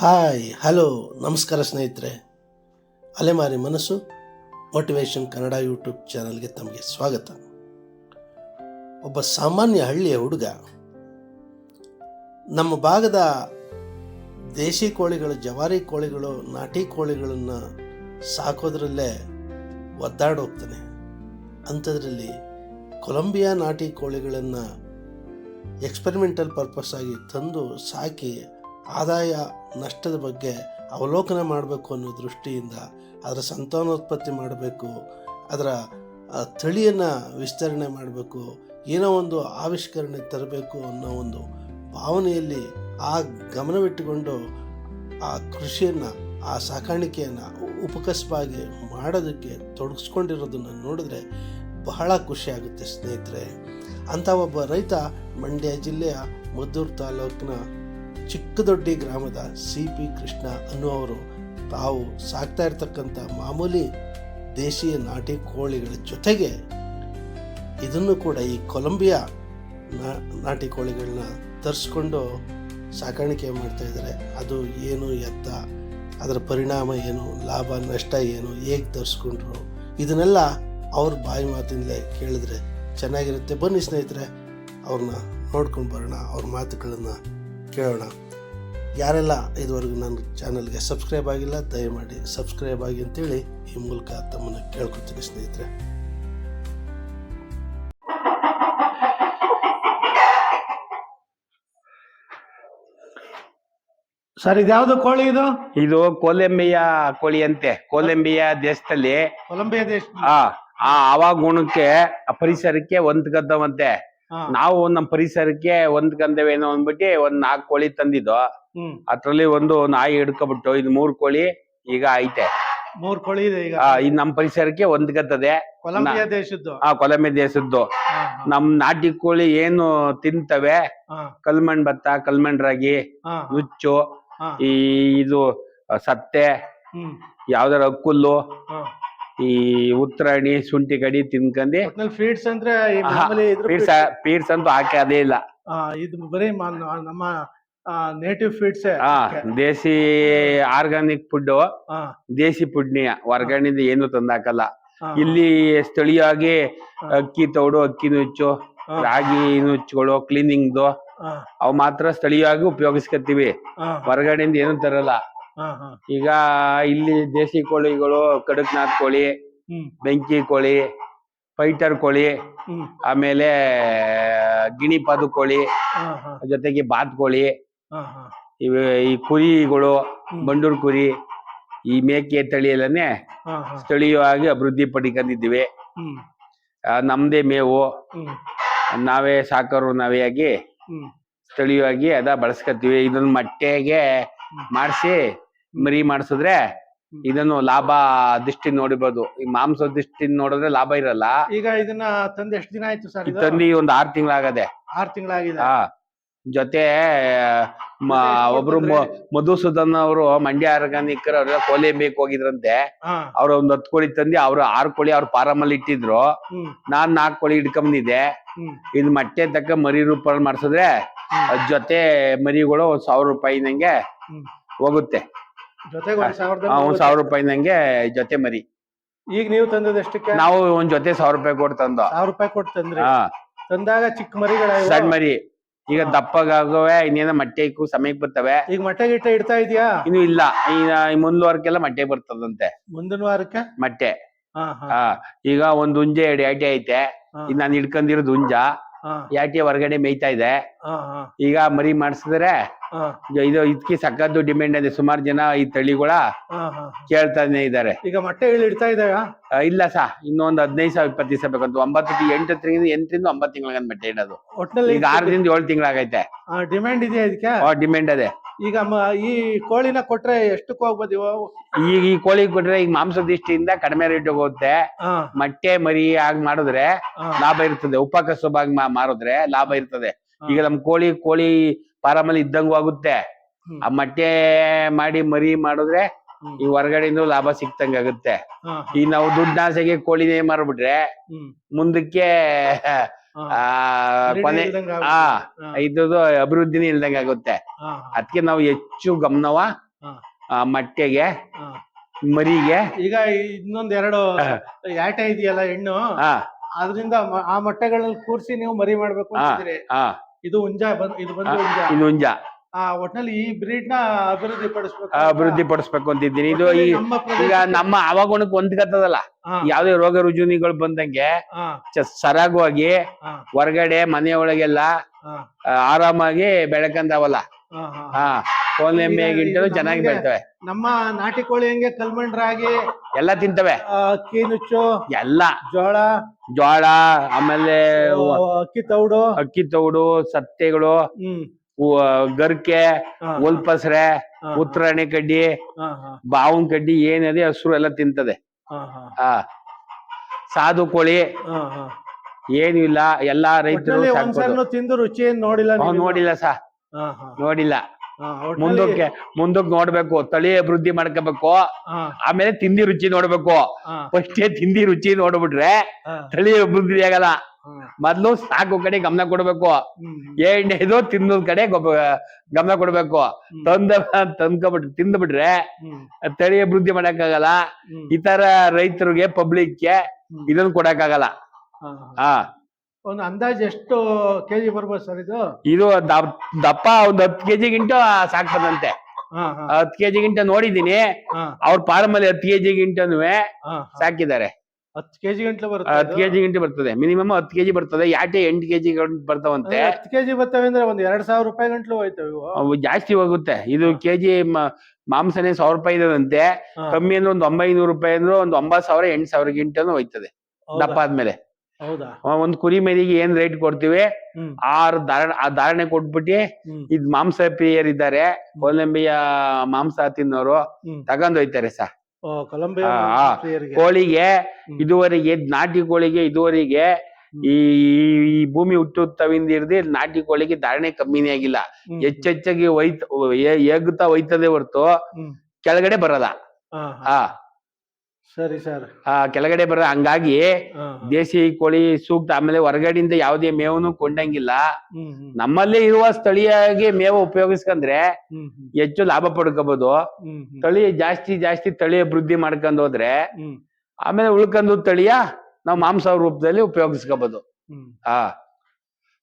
Hi, hello, ನಮಸ್ಕಾರ ಸ್ನೇಹಿತರೆ. ಅಲೆಮಾರಿ ಮನಸ್ಸು, ಮೋಟಿವೇಶನ್ ಕನ್ನಡ ಯೂಟ್ಯೂಬ್ ಚಾನಲ್ಗೆ ತಮಗೆ ಸ್ವಾಗತ. ಒಬ್ಬ ಸಾಮಾನ್ಯ ಹಳ್ಳಿಯ ಹುಡುಗ, ನಮ್ಮ ಭಾಗದ ದೇಶಿ ಕೋಳಿಗಳು, ಜವಾರಿ ಕೋಳಿಗಳು, ನಾಟಿ ಕೋಳಿಗಳನ್ನು ಸಾಕೋದ್ರಲ್ಲೇ ಒದ್ದಾಡೋಗ್ತಾನೆ ಅಂಥದ್ರಲ್ಲಿ ಕೊಲಂಬಿಯಾ ನಾಟಿ ಕೋಳಿಗಳನ್ನು ಎಕ್ಸ್ಪೆರಿಮೆಂಟಲ್ ಪರ್ಪಸ್ ಆಗಿ ತಂದು ಸಾಕಿ ಆದಾಯ ನಷ್ಟದ ಬಗ್ಗೆ ಅವಲೋಕನ ಮಾಡಬೇಕು ಅನ್ನೋ ದೃಷ್ಟಿಯಿಂದ ಅದರ ಸಂತಾನೋತ್ಪತ್ತಿ ಮಾಡಬೇಕು, ಅದರ ತಳಿಯನ್ನು ವಿಸ್ತರಣೆ ಮಾಡಬೇಕು, ಏನೋ ಒಂದು ಆವಿಷ್ಕರಣೆ ತರಬೇಕು ಅನ್ನೋ ಒಂದು ಭಾವನೆಯಲ್ಲಿ ಆ ಗಮನವಿಟ್ಟುಕೊಂಡು ಆ ಕೃಷಿಯನ್ನು, ಆ ಸಾಕಾಣಿಕೆಯನ್ನು ಉಪಕಸವಾಗಿ ಮಾಡೋದಕ್ಕೆ ತೊಡಗಿಸ್ಕೊಂಡಿರೋದನ್ನು ನೋಡಿದ್ರೆ ಬಹಳ ಖುಷಿಯಾಗುತ್ತೆ ಸ್ನೇಹಿತರೆ. ಅಂಥ ಒಬ್ಬ ರೈತ ಮಂಡ್ಯ ಜಿಲ್ಲೆಯ ಮದ್ದೂರು ತಾಲೂಕಿನ ಚಿಕ್ಕದೊಡ್ಡಿ ಗ್ರಾಮದ ಸಿ ಪಿ ಕೃಷ್ಣ ಅನ್ನುವರು ತಾವು ಸಾಕ್ತಾ ಇರತಕ್ಕಂಥ ಮಾಮೂಲಿ ದೇಶೀಯ ನಾಟಿ ಕೋಳಿಗಳ ಜೊತೆಗೆ ಇದನ್ನು ಕೂಡ ಈ ಕೊಲಂಬಿಯಾ ನಾಟಿ ಕೋಳಿಗಳನ್ನ ತರಿಸ್ಕೊಂಡು ಸಾಕಾಣಿಕೆ ಮಾಡ್ತಾ ಇದ್ದಾರೆ. ಅದು ಏನು, ಎತ್ತ, ಅದರ ಪರಿಣಾಮ ಏನು, ಲಾಭ, ನಷ್ಟ ಏನು, ಹೇಗೆ ತರಿಸ್ಕೊಂಡ್ರು, ಇದನ್ನೆಲ್ಲ ಅವ್ರ ಬಾಯಿ ಮಾತಿಂದಲೇ ಕೇಳಿದ್ರೆ ಚೆನ್ನಾಗಿರುತ್ತೆ. ಬನ್ನಿ ಸ್ನೇಹಿತರೆ, ಅವ್ರನ್ನ ನೋಡ್ಕೊಂಡು ಬರೋಣ, ಅವ್ರ ಮಾತುಗಳನ್ನು ಕೇಳೋಣ. ಯಾರೆಲ್ಲ ಇದುವರೆಗೂ ನನ್ನ ಚಾನಲ್ಗೆ ಸಬ್ಸ್ಕ್ರೈಬ್ ಆಗಿಲ್ಲ ದಯಮಾಡಿ ಸಬ್ಸ್ಕ್ರೈಬ್ ಆಗಿ ಅಂತೇಳಿ ಈ ಮೂಲಕ ತಮ್ಮನ್ನು ಕೇಳ್ಕೊತೀನಿ ಸ್ನೇಹಿತರೆ. ಸರ್ ಇದ್ಯಾವುದು ಕೋಳಿ ಇದು? ಇದು ಕೊಲಂಬಿಯಾ ಕೋಳಿ ಅಂತೆ ಕೊಲಂಬಿಯಾ ದೇಶದಲ್ಲಿ ಕೊಲಂಬಿಯಾ ದೇಶ ಆ ಆ ಹವಾ ಗುಣಕ್ಕೆ ಆ ಪರಿಸರಕ್ಕೆ ಹೊಂದ್ಕದ್ದವಂತೆ ನಾವು ನಮ್ಮ ಪರಿಸರಕ್ಕೆ ಹೊಂದ್ಕಂದೇವೇನೋ ಅಂದ್ಬಿಟ್ಟು ಒಂದ್ ನಾಲ್ಕು ಕೋಳಿ ತಂದಿದ್ದು ಅದ್ರಲ್ಲಿ ಒಂದು ನಾಯಿ ಹಿಡ್ಕೊಬಿಟ್ಟು ಇದು ಮೂರ್ ಕೋಳಿ ಈಗ ಐತೆ. ಮೂರ್ ಕೋಳಿ ಇದೆ ಈಗ. ಆ ಇದು ನಮ್ಮ ಪರಿಸರಕ್ಕೆ ಹೊಂದ್ಕತ್ತದೆ ಕೊಲಂಬಿಯಾ ದೇಶದ್ದು. ಆ ಕೊಲಂಬಿಯಾ ದೇಶದ್ದು. ಹಾ, ನಮ್ ನಾಟಿ ಕೋಳಿ ಏನು ತಿಂತವೆ ಹಾ, ಕಲ್ಮಣ್ ಭತ್ತ ಕಲ್ಮಣ್ ರಾಗಿ ಹಾ, ನುಚ್ಚು ಹಾ, ಈ ಇದು ಸತ್ತೆ ಹ್ಮ್, ಯಾವ್ದಾರ ಅಕ್ಕುಲ್ಲು ಹಾ. ಈ ಉತ್ತರಾಣಿ ಶುಂಠಿ ಕಡಿ ತಿನ್ಕೊಂಡಿ. ಒಟ್ನಲ್ಲಿ ಫೀಡ್ಸ್ ಅಂದ್ರೆ ಈ ಮಾಮೂಲಿ ಇದ್ರ ಅಂತೂ ಹಾಕಿ ಅದೇ ಇಲ್ಲ. ಆ, ಇದು ಬರೀ ಮ- ನ- ನಮ್ಮ ನೇಟಿವ್ ಫೀಡ್ಸ್ ಆ ದೇಸಿ ಆರ್ಗಾನಿಕ್ ಫುಡ್ ದೇಸಿ ಫುಡ್ನಿಯ ಹೊರ್ಗಣಿಂದ ಏನು ತಂದಾಕಲ್ಲ. ಇಲ್ಲಿ ಸ್ಥಳೀಯವಾಗಿ ಅಕ್ಕಿ ತೌಡು ಅಕ್ಕಿ ನುಚ್ಚು ರಾಗಿ ನುಚ್ಚುಗಳು ಕ್ಲೀನಿಂಗ್ದು ಅವು ಮಾತ್ರ ಸ್ಥಳೀಯವಾಗಿ ಉಪಯೋಗಿಸ್ಕೊತೀವಿ ಹೊರಗಡೆಯಿಂದ ಏನು ತರಲ್ಲ. ಈಗ ಇಲ್ಲಿ ದೇಸಿ ಕೋಳಿಗಳು ಕಡಕ್ನಾಥ್ ಕೋಳಿ ಬೆಂಕಿ ಕೋಳಿ ಫೈಟರ್ ಕೋಳಿ ಆಮೇಲೆ ಗಿಣಿಪಾದು ಕೋಳಿ ಜೊತೆಗೆ ಬಾತ್ ಕೋಳಿ ಇವೆ ಈ ಕುರಿಗಳು ಬಂಡೂರ್ ಕುರಿ ಈ ಮೇಕೆ ತಳಿ ಎಲ್ಲನೇ ಸ್ಥಳೀಯವಾಗಿ ಅಭಿವೃದ್ಧಿ ಪಡಿಕೊಂಡಿದ್ದೀವಿ. ನಮ್ದೇ ಮೇವು. ನಾವೇ ಸಾಕರು ನಾವೇ ಆಗಿ ಸ್ಥಳೀಯವಾಗಿ ಅದ ಬಳಸ್ಕೊತೀವಿ ಇದನ್ನ ಮೊಟ್ಟೆಗೆ ಮಾಡಿಸಿ ಮರಿ ಮಾಡಿಸಿದ್ರೆ ಇದನ್ನು ಲಾಭ ದೃಷ್ಟಿ ನೋಡಿರ್ಬೋದು ಈ ಮಾಂಸ ದೃಷ್ಟಿ ನೋಡಿದ್ರೆ ಲಾಭ ಇರಲ್ಲ. ಈಗ ಇದನ್ನ ತಂದು ಎಷ್ಟು ದಿನ ಆಯ್ತು ಸರ್ ತಂದಿ ಒಂದ್ ಆರ್ ತಿಂಗಳಾಗದೆ. ಆರ್ ತಿಂಗಳಾಗಿದೆ. ಹಾ. ಜೊತೆ ಮ- ಒಬ್ರು ಮ- ಮಧುಸೂದನ್ ಅವರು ಮಂಡ್ಯ ಆರ್ಗಾನಿಕ್ ಅವ್ರೆಲ್ಲ ಬೇಕು ಹೋಗಿದ್ರಂತೆ. ಹಾ. ಅವ್ರ ಒಂದ್ ಹತ್ತು ಕೋಳಿ ತಂದಿ ಅವ್ರು ಆರ್ ಕೋಳಿ ಅವ್ರ ಫಾರಂ ಅಲ್ಲಿ ಇಟ್ಟಿದ್ರು. ಹ್ಮ್. ನಾನ್ ನಾಲ್ಕು ಕೋಳಿ ಹಿಡ್ಕೊಂಬಂದಿದ್ದೆ. ಹ್ಮ್. ಇದು ಮೊಟ್ಟೆ ತಕ್ಕ ಮರಿ ರೂಪದಲ್ಲಿ ಮಾಡ್ಸಿದ್ರೆ ಅದ್ ಜೊತೆ ಮರಿಗಳು ಒಂದ್ ಸಾವಿರ ರೂಪಾಯಿ ನಂಗೆ ಹ್ಮ್. ಹೋಗುತ್ತೆ. ಜೊತೆಗೆ ಒಂದ್ ಸಾವಿರದ ಆ, ಒಂದ್ ಸಾವಿರ ರೂಪಾಯಿ ನಂಗೆ ಜೊತೆ ಮರಿ. ಈಗ ನೀವು ತಂದದಷ್ಟಕ್ಕೆ ನಾವು ಒಂದ್ ಜೊತೆ ಸಾವಿರ ರೂಪಾಯಿ ಕೊಟ್ಟು ತಂದು ಸಾವಿರ ರೂಪಾಯಿ ಕೊಟ್ಟು ತಂದ್ರಿ. ಹಾ ತಂದಾಗ ಚಿಕ್ಕ ಮರಿಗಳ ಸಣ್ಣ ಮರಿ. ಈಗ ದಪ್ಪಗಾಗವೆ ಇನ್ನೇನ ಮೊಟ್ಟೆ ಇಕ್ಕು ಸಮಯಕ್ಕೆ ಬರ್ತವೆ. ಈಗ ಮೊಟ್ಟೆ ಗಿಟ್ಟ ಇಡ್ತಾ ಇದೆಯಾ? ಇನ್ನು ಇಲ್ಲ. ಈಗ ಮುಂದ್ ವಾರಕ್ಕೆಲ್ಲ ಮಟ್ಟೆ ಬರ್ತದಂತೆ. ಮುಂದಿನ ವಾರಕ್ಕೆ? ಮಟ್ಟೆ. ಹಾ ಈಗ ಒಂದ್ ಉಂಜೆ ಎರಡು ಐಟೆ ಐತೆ. ಹಾ. ನಾನು ಹಿಡ್ಕೊಂಡಿರೋದು ಹುಂಜ ಯಾಟಿ ಹೊರಗಡೆ ಮೇಯ್ತಾ ಇದೆ. ಈಗ ಮರಿ ಮಾಡಿಸಿದ್ರೆ ಇದು ಇದಕ್ಕೆ ಸಕ್ಕದ್ದು ಡಿಮ್ಯಾಂಡ್ ಇದೆ. ಸುಮಾರು ಜನ ಈ ತಳಿಗಳ ಕೇಳ್ತಾನೆ ಇದಾರೆ. ಈಗ ಮೊಟ್ಟೆ ಇಡ್ತಾ ಇದ್ದಾವ ಇಲ್ಲ ಸಾ. ಇನ್ನೊಂದು ಹದಿನೈದು ಸಾವಿರ ಇಪ್ಪತ್ತು ದಿವಸ ಬೇಕಂತ. ಒಂಬತ್ತು ಎಂಟು ತಿಂಗಳಿಂದ ಎಂಟರಿಂದ ಒಂಬತ್ತು ತಿಂಗಳ ಮೊಟ್ಟೆ ಇಡೋದು ಈಗ ಆರರಿಂದ ಏಳು ತಿಂಗಳಾಗೈತೆ ಡಿಮ್ಯಾಂಡ್ ಇದೆಯಾ ಇದಕ್ಕೆ? ಡಿಮ್ಯಾಂಡ್ ಅದೇ. ಈಗ ಮ- ಈ ಕೋಳಿನ ಕೊಟ್ರೆ ಎಷ್ಟಕ್ಕೆ ಹೋಗ್ಬೋದು ಇವು? ಈಗ ಈ ಕೋಳಿ ಕೊಟ್ರೆ ಈಗ ಮಾಂಸ ದೃಷ್ಟಿಯಿಂದ ಕಡಿಮೆ ರೇಟ್ ಹೋಗುತ್ತೆ. ಮೊಟ್ಟೆ ಮರಿ ಆಗಿ ಮಾಡಿದ್ರೆ ಲಾಭ ಇರ್ತದೆ. ಉಪಕಸಬಾಗಿ ಮಾ ಮಾರಿದ್ರೆ ಲಾಭ ಇರ್ತದೆ. ಈಗ ನಮ್ ಕೋಳಿ ಕೋಳಿ ಫಾರಂ ಅಲ್ಲಿ ಇದ್ದಂಗೂ ಆಗುತ್ತೆ. ಹ್ಮ್. ಆ ಮೊಟ್ಟೆ ಮಾಡಿ ಮರಿ ಮಾಡಿದ್ರೆ ಹ್ಮ್. ಈ ಹೊರಗಡೆಯಿಂದ ಲಾಭ ಸಿಕ್ತಂಗ ಆಗುತ್ತೆ. ಈ ನಾವು ದುಡ್ಡಾಸೆಗೆ ಕೋಳಿನೇ ಮಾರ್ಬಿಟ್ರೆ ಹ್ಮ್. ಮುಂದಕ್ಕೆ ಆ ಕೊನೆ ಆ ಇದ್ದು ಅಭಿವೃದ್ಧಿನೇ ಇಲ್ದಂಗ ಆಗುತ್ತೆ. ಅದಕ್ಕೆ ನಾವು ಹೆಚ್ಚು ಗಮನವ ಮಟ್ಟೆಗೆ ಮರಿಗೆ. ಈಗ ಇನ್ನೊಂದ್ ಎರಡು. ಯಾಟೆ ಇದೆಯಲ್ಲ ಹೆಣ್ಣು? ಅದರಿಂದ ಆ ಮೊಟ್ಟೆಗಳನ್ನ ಕೂರ್ಸಿ ನೀವು ಮರಿ ಮಾಡ್ಬೇಕು. ಅಂತಿದ್ದೀರಿ. ಇದು ಹುಂಜ ಬಂದ್ ಇದು ಬಂದು. ಹುಂಜ ಇದು ಹುಂಜ ಒಟ್ನಲ್ಲಿ ಈ ಬ್ರೀಡ್ನ ಅಭಿವೃದ್ಧಿ ಪಡಿಸ್ಬೇಕು ಅಭಿವೃದ್ಧಿ ಪಡಿಸ್ಬೇಕು ಅಂತಿದ್ದೀನಿ. ಇದು ಈ ಈಗ ನಮ್ಮ ಹವಾಗುಣಕ್ಕೆ ಹೊಂದ್ಕತ್ತದಲ್ಲ ಹಾ, ಯಾವ್ದೇ ರೋಗ ರುಜುನಿಗಳು ಬಂದಂಗೆ ಸರಾಗವಾಗಿ ಹೊರಗಡೆ ಮನೆ ಒಳಗೆಲ್ಲ ಆರಾಮಾಗಿ ಬೆಳಕಂತಾವಲ್ಲ ಹಾ, ಗಿಂಟಲು ಚೆನ್ನಾಗಿ ಬೆಳ್ತವೆ. ನಮ್ಮ ನಾಟಿ ಕೋಳಿ ಹೆಂಗೆ ಕಲ್ಮಣ್ ರಾಗಿ ಎಲ್ಲ ತಿಂತವೆ. ಅಕ್ಕಿ ನುಚ್ಚು ಎಲ್ಲ. ಜೋಳ ಜೋಳ ಆಮೇಲೆ ಅಕ್ಕಿ ತೌಡು. ಅಕ್ಕಿ ತೌಡು ಸತ್ತೆಗಳು. ಗರ್ಕೆ ಒಲ್ಪಸ್ರೆ ಉತ್ತರಾಣಿ ಕಡ್ಡಿ ಬಾವನ್ ಕಡ್ಡಿ ಏನದೆ ಹಸ್ರು ಎಲ್ಲ ತಿಂತದೆ. ಹಾ, ಆ ಸಾಧು ಕೋಳಿ. ಏನು ಇಲ್ಲ. ಎಲ್ಲಾ ರೈತರು ತಿಂದು ರುಚಿ ನೋಡಿಲ್ಲ ನೋಡಿಲ್ಲ ಸಾ. ನೋಡಿಲ್ಲ. ಮುಂದಕ್ಕೆ ಮುಂದಕ್ಕೆ ನೋಡ್ಬೇಕು. ತಳಿ ಅಭಿವೃದ್ಧಿ ಮಾಡ್ಕೋಬೇಕು. ಆಮೇಲೆ ತಿಂಡಿ ರುಚಿ ನೋಡ್ಬೇಕು. ಫಸ್ಟ್ ತಿಂದಿ ರುಚಿ ನೋಡ್ಬಿಟ್ರೆ ತಳಿ ಅಭಿವೃದ್ಧಿ ಆಗಲ್ಲ. ಮೊದ್ಲು ಸಾಕು ಕಡೆ ಗಮನ ಕೊಡ್ಬೇಕು. ಎರಡನೇದು ತಿನ್ನೋದ್ ಕಡೆ ಗಮನ ಕೊಡ್ಬೇಕು. ತಂದ ತಂದ್ಕೊಬಿಟ್ರೆ ತಿಂದ್ಬಿಟ್ರೆ ತಳಿ ಅಭಿವೃದ್ಧಿ ಮಾಡಕ್ಕಾಗಲ್ಲ. ಇತರ ರೈತರಿಗೆ ಪಬ್ಲಿಕ್ಗೆ. ಇದನ್ನ ಕೊಡಕ್ಕಾಗಲ್ಲ. ಹಾ, ಒಂದು ಅಂದಾಜ್ ಎಷ್ಟು ಕೆಜಿ ಬರ್ಬೋದು ಸರ್ ಇದು? ಇದು ದಪ್- ದಪ್ಪ ಒಂದ್ ಹತ್ತು ಕೆಜಿ ಗಿಂಟ ಸಾಕ್ತದಂತೆ ಹತ್ತು ಕೆಜಿ ಗಿಂಟ ನೋಡಿದೀನಿ ಅವ್ರ ಅವ್ರ ಫಾರ್ಮಲ್ಲಿ ಹತ್ತು ಕೆಜಿ ಗಿಂಟನು ಹಾ, ಹಾ. ಸಾಕಿದ್ದಾರೆ. ಹತ್ತು ಕೆಜಿ ಗಂಟ್ಲೆ ಬರುತ್ತೆ ಹತ್ತು ಕೆಜಿ ಗಂಟೆ ಬರ್ತದೆ. ಮಿನಿಮಮ್ ಹತ್ತು ಕೆಜಿ ಬರ್ತದೆ. ಯಾಟೆ ಎಂಟು ಕೆಜಿ ಬರ್ತಾವಂತೆ? ಹತ್ತು ಕೆಜಿ ಬರ್ತವೆ ಅಂದ್ರೆ ಒಂದ್ ಎರಡ್ ಸಾವಿರ ರೂಪಾಯಿ ಗಂಟ್ಲು ಹೋಯ್ತವೆ ಇವು. ಅವು ಜಾಸ್ತಿ ಹೋಗುತ್ತೆ. ಇದು ಕೆಜಿ ಮಾಂಸನೇ ಸಾವಿರ ರೂಪಾಯಿ ಇದಂತೆ ಹಾ, ಕಮ್ಮಿ ಅಂದ್ರೆ ಒಂದು ಒಂಬೈನೂರು ರೂಪಾಯಿ ಅಂದ್ರೆ ಒಂದು ಒಂಬತ್ತು ಸಾವಿರ ಎಂಟು ಸಾವಿರ ಗಿಂಟನು ಹೋಯ್ತದೆ. ಹೌದಾ? ದಪ್ಪ ಆದ್ಮೇಲೆ. ಹೌದಾ? ಆ, ಒಂದ್ ಕುರಿ ಮರಿಗೆ ಏನ್ ರೇಟ್ ಕೊಡ್ತೀವಿ? ಹ್ಮ್. ಆರು ಧಾರಣ ಆ ಧಾರಣೆ ಕೊಟ್ಬಿಟ್ಟು ಹ್ಮ್. ಇದ್ ಮಾಂಸ ಪ್ರಿಯರ್ ಇದ್ದಾರೆ ಕೊಲಂಬಿಯ ಮಾಂಸ ತಿನ್ನೋರು ಹ್ಮ್. ತಗೊಂಡ್ ಹೋಯ್ತಾರೆ ಸಾ. ಓ ಕೊಲಂಬಿಯಾ ಆ, ಆ. ಪ್ರಿಯರಿಗೆ. ಕೋಳಿಗೆ ಇದುವರೆಗೆ ನಾಟಿ ಕೋಳಿಗೆ ಇದುವರೆಗೆ ಈ ಈ ಭೂಮಿ ಹುಟ್ಟುತ್ತವಿಂದ ಹಿಡ್ದು ನಾಟಿ ಕೋಳಿಗೆ ಧಾರಣೆ ಕಮ್ಮಿನೇ ಆಗಿಲ್ಲ ಹೆಚ್ಚೆಚ್ಚಾಗಿ ಒಯ್ತ ಏಗುತ್ತಾ ಒಯ್ತದೆ ಹೊರ್ತು ಕೆಳಗಡೆ ಬರಲ್ಲ. ಆ ಸರಿ ಸರ್. ಆ, ಕೆಳಗಡೆ ಬರ ಹಂಗಾಗಿ. ದೇಸಿ ಕೋಳಿ ಸೂಕ್ತ ಆಮೇಲೆ ಹೊರಗಡೆಯಿಂದ ಯಾವುದೇ ಮೇವನ್ನು ಕೊಂಡಂಗಿಲ್ಲ. ನಮ್ಮಲ್ಲಿ ಇರುವ ಸ್ಥಳೀಯವಾಗಿ ಮೇವು ಉಪಯೋಗಿಸ್ಕೊಂಡ್ರೆ ಹೆಚ್ಚು ಲಾಭ ಪಡ್ಕೋಬಹುದು ತಳಿ ಜಾಸ್ತಿ ಜಾಸ್ತಿ ತಳಿ ಅಭಿವೃದ್ಧಿ ಮಾಡ್ಕೊಂಡು ಹೋದ್ರೆ ಆಮೇಲೆ ಉಳ್ಕೊಂಡು ತಳಿಯ ನಾವು ಮಾಂಸ ರೂಪದಲ್ಲಿ ಉಪಯೋಗಿಸ್ಕೋಬಹುದು. ಆ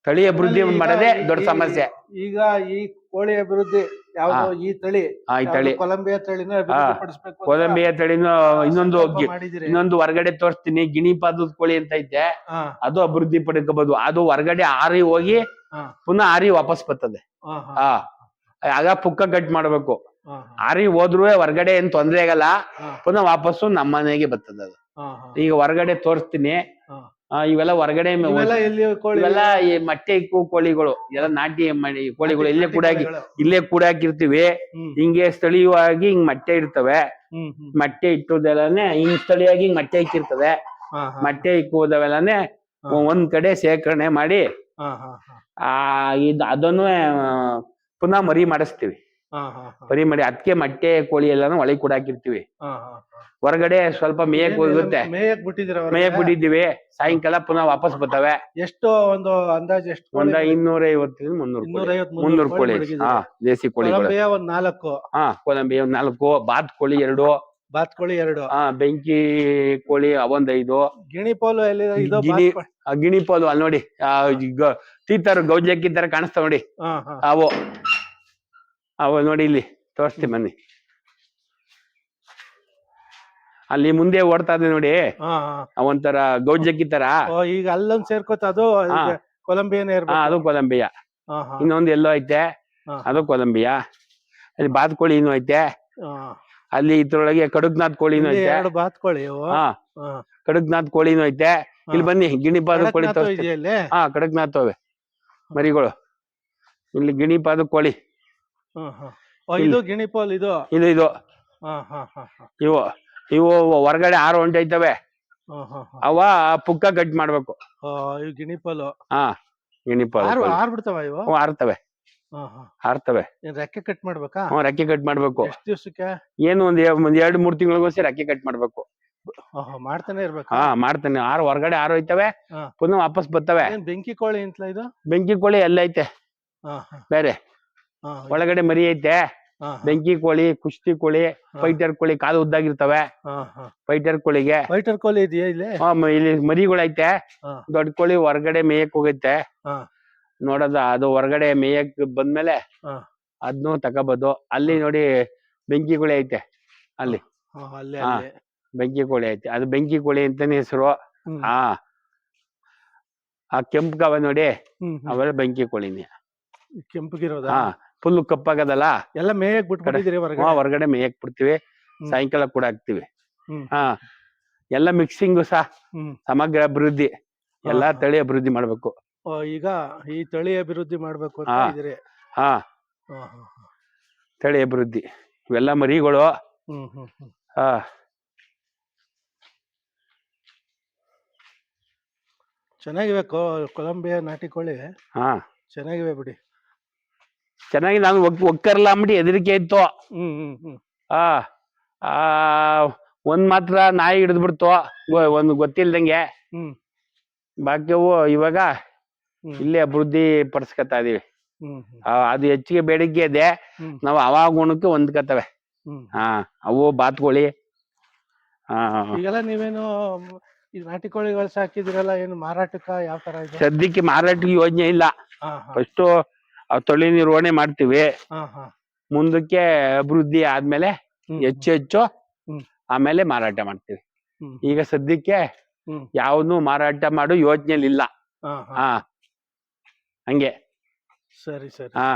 ತಳಿ ಅಭಿವೃದ್ಧಿ ಮಾಡೋದೇ ದೊಡ್ಡ ಸಮಸ್ಯೆ. ಈಗ ಈ ಕೋಳಿ ಅಭಿವೃದ್ಧಿ ಯಾವ್ದು ಈ ತಳಿ ಆ ಈ ತಳಿ. ಯಾವ್ದು ಕೊಲಂಬಿಯಾ ತಳಿನ ಅಭಿವೃದ್ಧಿ ಪಡಿಸ್ಬೇಕು ಅಂತ ಕೊಲಂಬಿಯ ತಳಿನ ಇನ್ನೊಂದು ಸಂಕಲ್ಪ ಗಿ- ಮಾಡಿದಿರಿ. ಇನ್ನೊಂದು ಹೊರಗಡೆ ತೋರಿಸ್ತೀನಿ ಗಿಣಿಪಾದದ ಕೋಳಿ ಅಂತ ಐತೆ. ಹಾ, ಅದು ಅಭಿವೃದ್ಧಿ ಪಡ್ಕೋಬಹುದು ಅದು ಹೊರಗಡೆ ಆರಿ ಹೋಗಿ ಹಾ, ಪುನಃ ಆರಿ ವಾಪಸ್ ಬರ್ತದೆ. ಹಾ, ಹಾ, ಆ ಆಗ ಪುಕ್ಕ ಕಟ್ ಮಾಡ್ಬೇಕು. ಹಾ, ಆರಿ ಹೋದ್ರು ಹೊರಗಡೆ ಏನ್ ತೊಂದ್ರೆ ಆಗಲ್ಲ. ಹಾ, ಪುನಃ ವಾಪಸ್ಸು ನಮ್ಮ ಮನೆಗೆ ಬರ್ತದೆ ಅದು. ಹಾ, ಹಾ. ಈಗ ಹೊರಗಡೆ ತೋರಿಸ್ತೀನಿ. ಹಾ. ಇವೆಲ್ಲ ಹೊರಗಡೆ ಇವೆಲ್ಲ ಈ ಮೊಟ್ಟೆ ಇಕ್ಕು ಕೋಳಿಗಳು ಎಲ್ಲ ನಾಟಿ ಮಾಡಿ ಕೋಳಿಗಳು ಇಲ್ಲೇ ಕೂಡ. ಇಲ್ಲೇ ಕೂಡ ಹಾಕಿರ್ತೀವಿ ಹಿಂಗೆ ಸ್ಥಳೀಯವಾಗಿ ಹಿಂಗ್ ಮೊಟ್ಟೆ ಇರ್ತವೆ. ಮಟ್ಟೆ ಇಟ್ಟುದೆಲ್ಲಾನೆ ಹಿಂಗ್ ಸ್ಥಳೀಯವಾಗಿ ಹಿಂಗ್ ಮೊಟ್ಟೆ ಇಕ್ಕಿರ್ತವೆ. ಮೊಟ್ಟೆ ಇಕ್ಕುವುದವೆಲ್ಲನೆ ಒಂದ್ ಕಡೆ ಶೇಖರಣೆ ಮಾಡಿ ಆ ಇದ್ ಅದನ್ನು ಪುನಃ ಮರಿ ಮಾಡಿಸ್ತೀವಿ. ಹಾ, ಮಾಡಿ ಅದಕ್ಕೆ ಮೊಟ್ಟೆ ಕೋಳಿ ಎಲ್ಲಾನು ಒಳಗೆ ಕೂಡ ಹಾಕಿರ್ತೀವಿ. ಹೊರಗಡೆ ಸ್ವಲ್ಪ ಮೇಯಕ್ ಹೋಗುತ್ತೆ. ಮೇಯಕ್ ಬಿಟ್ಟಿದ್ದೀರ? ಮೇಯಕ್ ಬಿಟ್ಟಿದ್ದೀವಿ. ಸಾಯಂಕಾಲ ಪುನಃ ವಾಪಸ್ ಬರ್ತವೆ. ಎಷ್ಟು ಒಂದು ಅಂದಾಜ್ ಎಷ್ಟು ಕೋಳಿ ಒಂದ ಇನ್ನೂರ ಐವತ್ತರಿಂದ ಮುನ್ನೂರು ಕೋಳಿ. ಮುನ್ನೂರು ಕೋಳಿ ಹಾ ದೇಸಿ ಕೋಳಿ ಕೊಲಂಬಿಯಾ ಒಂದ್ ನಾಲ್ಕು. ಹಾ ಕೊಲಂಬಿ ಒಂದ್ ನಾಲ್ಕು ಬಾತ್ ಕೋಳಿ ಎರಡು. ಬಾತ್ಕೋಳಿ ಎರಡು. ಹಾ ಬೆಂಕಿ ಕೋಳಿ ಅವೊಂದ್ ಐದು. ಗಿಣಿ ಪೋಲು ಎಲ್ಲಿ ಗಿಣಿ- ಗಿಣಿ ಪೋಲು ಅಲ್ಲಿ ನೋಡಿ. ತೀತರ ಗೌಜಕ್ಕಿ ತರ ಕಾಣಿಸ್ತಾವ ನೋಡಿ. ಅವು. ಅವು ನೋಡಿ ಇಲ್ಲಿ ತೋರಿಸ್ತೀನಿ ಬನ್ನಿ. ಅಲ್ಲಿ ಮುಂದೆ ಓಡ್ತಾ ಇದೆ ನೋಡಿ. ಅವಂತರ ಒಂಥರ ಗೌಜಕ್ಕಿ ತರ. ಓ, ಈಗ ಅಲ್ಲೊಂದು ಸೇರ್ಕೋತ ಅದು ಕೊಲಂಬಿಯನ್ ಅದು ಕೊಲಂಬಿಯಾ. ಇನ್ನೊಂದು ಎಲ್ಲೋ ಐತೆ. ಅದು ಕೊಲಂಬಿಯಾ. ಅಲ್ಲಿ ಬಾತ್ಕೋಳಿ ಇನ್ನೂ ಐತೆ. ಅಲ್ಲಿ ಇದ್ರೊಳಗೆ ಕಡುಕ್ನಾಥ್ ಕೋಳಿನೂ ಐತೆ. ಎರಡು ಬಾತ್ಕೋಳಿ. ಕಡುಕ್ನಾಥ್ ಕೋಳಿನೂ ಐತೆ. ಇಲ್ಲಿ ಬನ್ನಿ ಗಿಣಿಪಾದ ಕೋಳಿ? ಹಾ ಕಡಕ್ನಾಥ್ ಅವೆ. ಮರಿಗಳು. ಇಲ್ಲಿ ಗಿಣಿಪಾದ ಕೋಳಿ. ಇದು ಗಿಣಿ ಪೋಲ್ ಇದು ಇದು. ಇದು. ಇವು ಇವು ಹೊರಗಡೆ ಆರು ಒಂಟೆ ಹಾ. ಅವ ಪುಕ್ಕ ಕಟ್ ಮಾಡ್ಬೇಕು. ಇವು ಗಿಣಿ ಪೋಲು ಹಾ ಗಿಣಿಪಾಲ್ ಆರು ಬಿಡ್ತಾವ ಇವು? ಹ್ಞೂ ಆರ್ತವೆ. ಆರ್ತವೆ. ರೆಕ್ಕೆ ಕಟ್ ಮಾಡ್ಬೇಕಾ? ಹ್ಞೂ ರೆಕ್ಕೆ ಕಟ್ ಮಾಡ್ಬೇಕು. ಎಷ್ಟು ದಿವಸಕ್ಕೆ? ಏನು ಒಂದ್ ಎ- ಒಂದ್ ಎರಡು ಮೂರ್ ತಿಂಗಳಿಗೋಸಿ ರೆಕ್ಕೆ ಕಟ್ ಮಾಡ್ಬೇಕು. ಮಾಡ್ತಾನೆ ಇರ್ಬೇಕು. ಹಾ ಮಾಡ್ತಾನೆ. ಆರು ಹೊರಗಡೆ ಆರು ಐತವೆ ಹಾ. ಪುನಃ ವಾಪಸ್ ಬರ್ತವೆ. ಏನ್ ಬೆಂಕಿ ಕೋಳಿ ಅಂತಲ ಇದು? ಬೆಂಕಿ ಕೋಳಿ ಎಲ್ಲ ಐತೆ. ಬೇರೆ. ಒಳಗಡೆ ಮರಿ ಐತೆ. ಬೆಂಕಿ ಕೋಳಿ ಕುಸ್ತಿ ಕೋಳಿ ಫೈಟರ್ ಕೋಳಿ ಕಾಲು ಉದ್ದಾಗಿರ್ತವೆ. ಫೈಟರ್ ಕೋಳಿಗೆ. ಫೈಟರ್ ಕೋಳಿ ಇದೆಯಾ ಇಲ್ಲಿ? ಇಲ್ಲಿ ಮರಿಗಳೈತೆ. ದೊಡ್ಡ ಕೋಳಿ ಹೊರಗಡೆ ಮೇಯಕ್ ಹೋಗೈತೆ. ನೋಡದ ಅದು ಹೊರಗಡೆ ಮೇಯಕ್ ಬಂದ್ಮೇಲೆ. ಅದ್ನು ತಗೋಬೋದು. ಅಲ್ಲಿ ನೋಡಿ ಬೆಂಕಿ ಕೋಳಿ ಐತೆ ಅಲ್ಲಿ. ಬೆಂಕಿ ಕೋಳಿ ಐತೆ. ಅದು ಬೆಂಕಿ ಕೋಳಿ ಅಂತಾನೆ ಹೆಸರು. ಹಾ. ಆ ಕೆಂಪು ಕವ ನೋಡಿ. ಅವೆಲ್ಲ ಬೆಂಕಿ ಕೋಳಿನೇ. ಕೆಂಪಗಿರೋದಾ? ಹಾ. ಫುಲ್ ಕಪ್ಪಾಗದಲ್ಲ? ಎಲ್ಲ ಮೇಯಕ್ ಬಿಟ್ಬಿಟ್ಟಿದ್ದೀರಿ ಹಾ ಹೊರಗಡೆ. ಹೊರಗಡೆ ಮೇಯಕ್ ಬಿಡ್ತೀವಿ. ಸಾಯಂಕಾಲ ಕೂಡ ಹಾಕ್ತಿವಿ. ಹ್ಮ್. ಹಾ. ಎಲ್ಲ ಮಿಕ್ಸಿಂಗು ಸಹ ಹ್ಮ್. ಸಮಗ್ರ ಅಭಿವೃದ್ಧಿ. ಎಲ್ಲಾ ಹಾ. ತಳಿ ಅಭಿವೃದ್ಧಿ ಮಾಡ್ಬೇಕು. ಓ, ಈಗ ಈ ತಳಿ ಅಭಿವೃದ್ಧಿ ಮಾಡ್ಬೇಕು ಅಂತ ಹಾ. ಇದ್ದೀರಿ. ಹಾ. ಹಾ, ಹಾ, ಹಾ. ತಳಿ ಅಭಿವೃದ್ಧಿ. ಇವೆಲ್ಲ ಮರಿಗಳು. ಹ್ಮ್ ಹ್ಮ್ ಹ್ಮ್. ಹಾ. ಚೆನ್ನಾಗಿವೆ ಕೊ- ಕೊಲಂಬಿಯ ನಾಟಿ ಕೋಳಿ. ಹಾ. ಚೆನ್ನಾಗಿವೆ ಬಿಡಿ. ಚೆನ್ನಾಗಿ ನಾನು ಒಕ್ ಒಕ್ಕರ್ಲ ಅಂದ್ಬಿಟ್ಟು ಹೆದರಿಕೆ ಇತ್ತು. ಆ ಆ ಒಂದ್ ಮಾತ್ರ ನಾಯಿ ಹಿಡಿದ್ಬಿಡ್ತು. ಒಂದು ಒಂದ್ ಗೊತ್ತಿಲ್ದಂಗೆ. ಬಾಕಿವು ಇವಾಗ ಇಲ್ಲೇ ಅಭಿವೃದ್ಧಿ ಪಡಿಸ್ಕೊತಾ ಇದೀವಿ. ಅದು ಹೆಚ್ಚಿಗೆ ಬೇಡಿಕೆ ಇದೆ. ನಾವು ಅವಾಗ ಗುಣಕ್ಕೆ ಹೊಂದ್ಕತವೆ. ಹ್ಮ್. ಹಾ ಅವು ಬಾತ್ಕೋಳಿ. ಈಗೆಲ್ಲ ನೀವೇನು ನಾಟಿ ಕೋಳಿಗಳು ಸಾಕಿದಿರಲ್ಲ ಏನು ಮಾರಾಟಕ್ಕ ಯಾವ ತರ ಇದೆ? ಸದ್ಯಕ್ಕೆ ಮಾರಾಟಕ್ಕೆ ಯೋಜನೆ ಇಲ್ಲ. ಹಾ ಫಸ್ಟ್ ತೊಳಿ ನಿರ್ವಹಣೆ ಮಾಡ್ತೀವಿ. ಮುಂದಕ್ಕೆ ಅಭಿವೃದ್ಧಿ ಆದ್ಮೇಲೆ ಹೆಚ್ಚು ಹೆಚ್ಚು ಆಮೇಲೆ ಮಾರಾಟ ಮಾಡ್ತೀವಿ. ಈಗ ಸದ್ಯಕ್ಕೆ ಯಾವ್ದು ಮಾರಾಟ ಮಾಡೋ ಯೋಚನೆಲಿಲ್ಲ ಹಾ ಹಂಗೆ. ಸರಿ ಸರಿ ಹಾ.